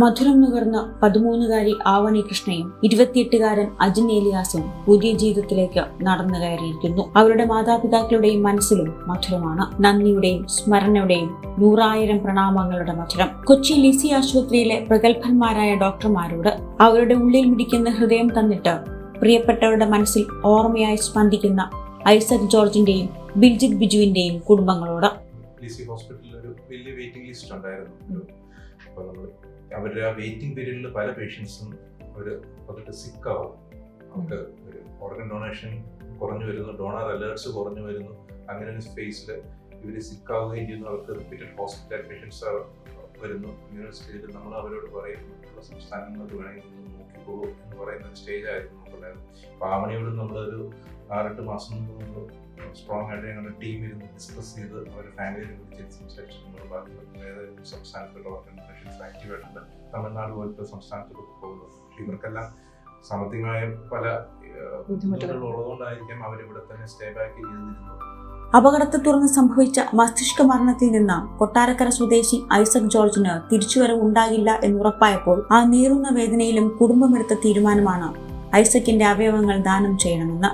മധുരം നുകർന്ന പതിമൂന്നുകാരി ആവണി കൃഷ്ണയും ഇരുപത്തിയെട്ടുകാരൻ അജിൻ ഏലിയാസും പുതിയ ജീവിതത്തിലേക്ക് നടന്നു കയറിയിരിക്കുന്നു. അവരുടെ മാതാപിതാക്കളുടെയും മനസ്സിലും മധുരമാണ്. നന്ദിയുടെയും സ്മരണയുടെയും നൂറായിരം പ്രണാമങ്ങളുടെ മധുരം. കൊച്ചി ലിസി ആശുപത്രിയിലെ പ്രഗത്ഭന്മാരായ ഡോക്ടർമാരോട് അവരുടെ ഉള്ളിൽ മിടിക്കുന്ന ഹൃദയം തന്നിട്ട് പ്രിയപ്പെട്ടവരുടെ മനസ്സിൽ ഓർമ്മയായി സ്പന്ദിക്കുന്ന ഐസക് ജോർജിന്റെയും ബിൽജിത് ബിജുവിന്റെയും കുടുംബങ്ങളോട്. ലിസി ഹോസ്പിറ്റലിൽ ഒരു വലിയ വെയിറ്റിംഗ് ലിസ്റ്റ് ഉണ്ടായിരുന്നു. അപ്പോൾ നമ്മൾ അവരുടെ ആ വെയിറ്റിംഗ് പീരീഡിൽ പല പേഷ്യൻസും അവർ അതൊക്കെ സിക്കാവും അവർക്ക് ഒരു ഓർഗൻ ഡൊണേഷൻ കുറഞ്ഞു വരുന്നു ഡോണർ അലേർട്സ് കുറഞ്ഞു വരുന്നു. അങ്ങനെ ഒരു സ്പേസിൽ ഇവർ സിക്കാവുകയും ചെയ്യുന്നു. അവർക്ക് റിപ്പീറ്റഡ് ഹോസ്പിറ്റൽ പേഷ്യൻസ് വരുന്നു. ഇങ്ങനെ ഒരു സ്റ്റേജിൽ നമ്മൾ അവരോട് പറയും മറ്റുള്ള സംസ്ഥാനങ്ങൾക്ക് വേണമെങ്കിൽ നോക്കിക്കോളൂ എന്ന് പറയുന്ന ഒരു നമുക്കുണ്ടായിരുന്നത് അപ്പോൾ ആവണിയോട് നമ്മളൊരു ആറെട്ട് മാസം മുമ്പ് സ്ട്രോങ് ആയിട്ട് ഞങ്ങളുടെ ടീം ഇരുന്ന് ഡിസ്കസ് ചെയ്ത് അവരുടെ ഫാമിലിയെ വിളിച്ച് സംസാരിച്ച്. നമ്മൾ ബാക്കി ഏതെങ്കിലും സംസ്ഥാനത്തുള്ള ഓർഗനൈസേഷൻസ് ആക്റ്റീവായിട്ടുണ്ട് തമിഴ്നാട് പോലത്തെ സംസ്ഥാനത്തോട്ട് പോകുന്നത്. ഇവർക്കെല്ലാം സാമ്പത്തികമായ പല ബുദ്ധിമുട്ടുകളുള്ളതുകൊണ്ടായിരിക്കാം ബുദ്ധിമുട്ടുകൾ. ഉള്ളതുകൊണ്ടായിരിക്കാം അവരിവിടെ തന്നെ സ്റ്റേ ബാക്ക് ചെയ്തിരുന്നത്. അപകടത്തെ തുടർന്ന് സംഭവിച്ച മസ്തിഷ്ക മരണത്തിൽ നിന്ന് കൊട്ടാരക്കര സ്വദേശി ഐസക് ജോർജിന് തിരിച്ചുവരവ് ഉണ്ടാകില്ല എന്നുറപ്പായപ്പോൾ ആ നീറുന്ന വേദനയിലും കുടുംബമെടുത്ത തീരുമാനമാണ് ഐസക്കിന്റെ അവയവങ്ങൾ ദാനം ചെയ്യണമെന്ന്.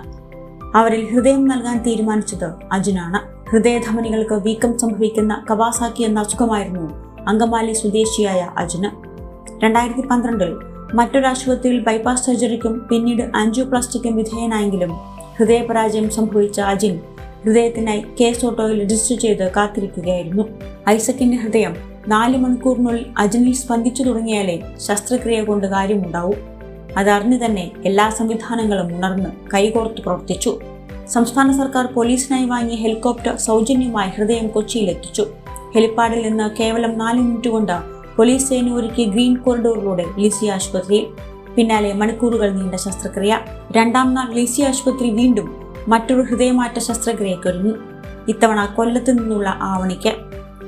അവരിൽ ഹൃദയം നൽകാൻ തീരുമാനിച്ചത് അജുനാണ് ഹൃദയധമനികൾക്ക് വീക്കം സംഭവിക്കുന്ന കവാസാക്കി എന്ന അസുഖമായിരുന്നു അങ്കമാലി സ്വദേശിയായ അജുന് രണ്ടായിരത്തി പന്ത്രണ്ടിൽ മറ്റൊരാശുപത്രിയിൽ ബൈപ്പാസ് സർജറിക്കും പിന്നീട് ആൻജിയോപ്ലാസ്റ്റിക്കും വിധേയനായെങ്കിലും ഹൃദയപരാജയം സംഭവിച്ച അജിൻ ഹൃദയത്തിനായി കേസ് ഓട്ടോയിൽ രജിസ്റ്റർ ചെയ്ത് കാത്തിരിക്കുകയായിരുന്നു. ഐസക്കിന്റെ ഹൃദയം നാല് മണിക്കൂറിനുള്ളിൽ അജിനിൽ സ്പന്ദിച്ചു തുടങ്ങിയാലേ ശസ്ത്രക്രിയ കൊണ്ട് കാര്യമുണ്ടാവൂ. അതറിഞ്ഞു തന്നെ എല്ലാ സംവിധാനങ്ങളും ഉണർന്ന് കൈകോർത്ത് പ്രവർത്തിച്ചു. സംസ്ഥാന സർക്കാർ പോലീസിനായി വാങ്ങിയ ഹെലികോപ്റ്റർ സൗജന്യമായി ഹൃദയം കൊച്ചിയിലെത്തിച്ചു. ഹെലിപ്പാഡിൽ നിന്ന് കേവലം നാല് മിനിറ്റ് കൊണ്ട് പോലീസ് സേന ഒരുക്കിയ ഗ്രീൻ കോറിഡോറിലൂടെ ലിസി ആശുപത്രിയിൽ. പിന്നാലെ മണിക്കൂറുകൾ നീണ്ട ശസ്ത്രക്രിയ. രണ്ടാം നാൾ ലിസി ആശുപത്രി വീണ്ടും മറ്റൊരു ഹൃദയമാറ്റ ശസ്ത്രക്രിയക്കൊരുങ്ങി ഇത്തവണ കൊല്ലത്ത് നിന്നുള്ള ആവണിക്ക്.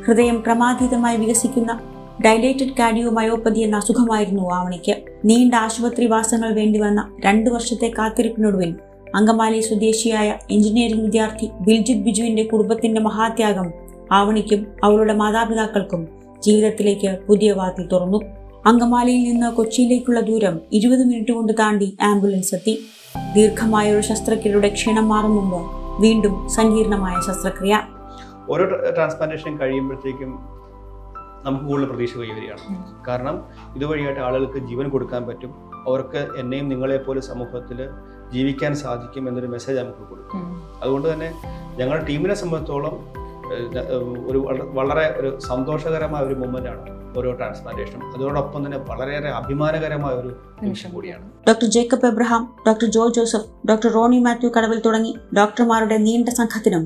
ഹൃദയം ക്രമാതീതമായി വികസിക്കുന്ന ഡൈലേറ്റഡ് കാർഡിയോമയോപ്പതി എന്ന അസുഖമായിരുന്നു ആവണിക്ക്. നീണ്ട ആശുപത്രി വാസങ്ങൾ വേണ്ടിവന്ന രണ്ടു വർഷത്തെ കാത്തിരിപ്പിനൊടുവിൽ അങ്കമാലി സ്വദേശിയായ എഞ്ചിനീയറിംഗ് വിദ്യാർത്ഥി ബിൽജിത് ബിജുവിന്റെ കുടുംബത്തിന്റെ മഹാത്യാഗം ആവണിക്കും അവളുടെ മാതാപിതാക്കൾക്കും ജീവിതത്തിലേക്ക് പുതിയ വാതിൽ തുറന്നു. അങ്കമാലിയിൽ നിന്ന് കൊച്ചിയിലേക്കുള്ള ദൂരം ഇരുപത് മിനിറ്റ് കൊണ്ട് താണ്ടി ആംബുലൻസ് എത്തി. ദീർഘമായ ഒരു ശസ്ത്രക്രിയയുടെ ക്ഷീണം മാറും മുമ്പ് വീണ്ടും സങ്കീർണമായ ശസ്ത്രക്രിയ. ഓരോ ട്രാൻസ്പ്ലാന്റേഷൻ കഴിയുമ്പോഴത്തേക്കും നമുക്ക് കൂടുതൽ പ്രതീക്ഷ കൈ വരികയാണ്. കാരണം ഇതുവഴിയായിട്ട് ആളുകൾക്ക് ജീവൻ കൊടുക്കാൻ പറ്റും. അവർക്ക് എന്നെയും നിങ്ങളെപ്പോലെ സമൂഹത്തിൽ ജീവിക്കാൻ സാധിക്കും എന്നൊരു മെസ്സേജ് നമുക്ക് കൊടുക്കും. അതുകൊണ്ട് തന്നെ ഞങ്ങളുടെ ടീമിനെ സംബന്ധിച്ചോളം ഒരു വളരെ ഒരു സന്തോഷകരമായ ഒരു മൂമെന്റ് ആണ് ഓരോ ട്രാൻസ്പ്ലാന്റേഷനും അതോടൊപ്പം തന്നെ വളരെയേറെ അഭിമാനകരമായ ഒരു നിമിഷം കൂടിയാണ്. Doctor Jacob Abraham doctor Jo Joseph doctor Ronnie Mathew Kadavil തുടങ്ങി. ഡോക്ടർമാരുടെ നീണ്ട സംഘത്തിനും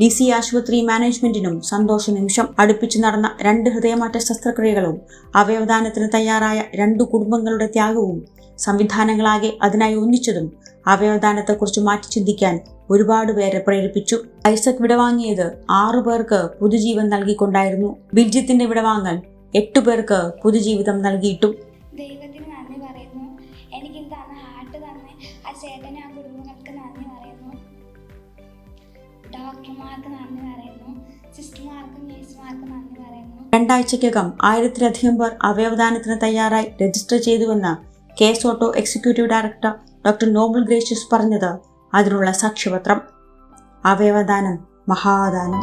ഡി സി ആശുപത്രി മാനേജ്മെന്റിനും സന്തോഷ നിമിഷം. അടുപ്പിച്ചു നടന്ന രണ്ട് ഹൃദയമാറ്റ ശസ്ത്രക്രിയകളും അവയവദാനത്തിന് തയ്യാറായ രണ്ടു കുടുംബങ്ങളുടെ ത്യാഗവും സംവിധാനങ്ങളാകെ അതിനായി ഒന്നിച്ചതും അവയവദാനത്തെക്കുറിച്ച് മാറ്റി ചിന്തിക്കാൻ ഒരുപാട് പേരെ പ്രേരിപ്പിച്ചു. ഐസക് വിടവാങ്ങിയത് ആറു പേർക്ക് പുതുജീവൻ നൽകിക്കൊണ്ടായിരുന്നു. ബിൽജിത്തിന്റെ വിടവാങ്ങൽ എട്ടു പേർക്ക് പുതുജീവിതം നൽകിയിട്ടും. ദൈവത്തിന് നന്ദി പറയുന്നു. എനിക്ക് തന്ന ഹാർട്ട് തന്നെ. ആ ചേട്ടന് ആ കുടുംബങ്ങൾക്ക് നന്ദി പറയുന്നു. ഡോക്ടർമാർക്ക് നന്ദി പറയുന്നു. സിസ്റ്റർമാർക്കും നേഴ്സുമാർക്കും നന്ദി പറയുന്നു. രണ്ടാഴ്ചയ്ക്കകം ആയിരത്തിലധികം പേർ അവയവദാനത്തിന് തയ്യാറായി രജിസ്റ്റർ ചെയ്തുവെന്ന് കേസ് auto executive director doctor Noble Gracious പറഞ്ഞത് അതിനുള്ള സാക്ഷ്യപത്രം അവയവദാനം മഹാദാനം.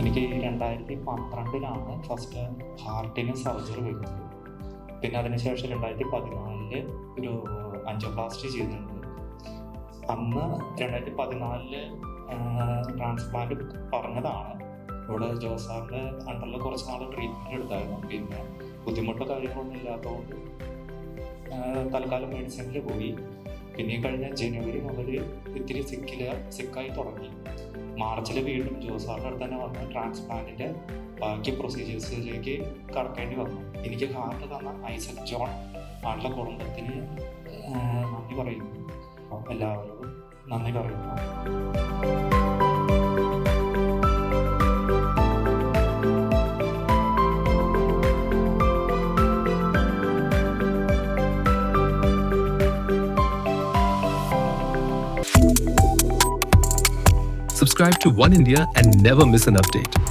എനിക്ക് രണ്ടായിരത്തി പന്ത്രണ്ടിലാണ് ഫസ്റ്റ് ഹാർട്ടിന് സർജറി വരുന്നത്. പിന്നെ അതിനുശേഷം രണ്ടായിരത്തി പതിനാലിൽ ഒരു അഞ്ചോപ്ലാസ്റ്റി ചെയ്തിട്ടുണ്ട്. അന്ന് രണ്ടായിരത്തി പതിനാലിൽ ട്രാൻസ്പ്ലാന്റ് പറഞ്ഞതാണ്. ഇവിടെ ജോസാറിന്റെ അണ്ടറിൽ കുറച്ച് നാൾ ട്രീറ്റ്മെന്റ് എടുത്തായിരുന്നു. പിന്നെ ബുദ്ധിമുട്ടോ കാര്യങ്ങളൊന്നും ഇല്ലാത്തതുകൊണ്ട് തൽക്കാലം മെഡിസിനിൽ പോയി. പിന്നെ കഴിഞ്ഞ ജനുവരി മുതൽ ഇത്തിരി സിക്കിൽ സിക്കായി തുടങ്ങി. മാർച്ചിൽ വീണ്ടും ജോസാറിന്റെ അടുത്ത് തന്നെ വന്ന് ട്രാൻസ്പ്ലാന്റിന്റെ ബാക്കി പ്രൊസീജിയേഴ്സിലേക്ക് കടക്കേണ്ടി വന്നു. എനിക്ക് ഹാർട്ട് തന്ന ഐസക് ജോൺ ആളുടെ കുടുംബത്തിന് നന്ദി പറയുന്നു. എല്ലാവരോടും നന്ദി പറയുന്നു subscribe to One India and never miss an update.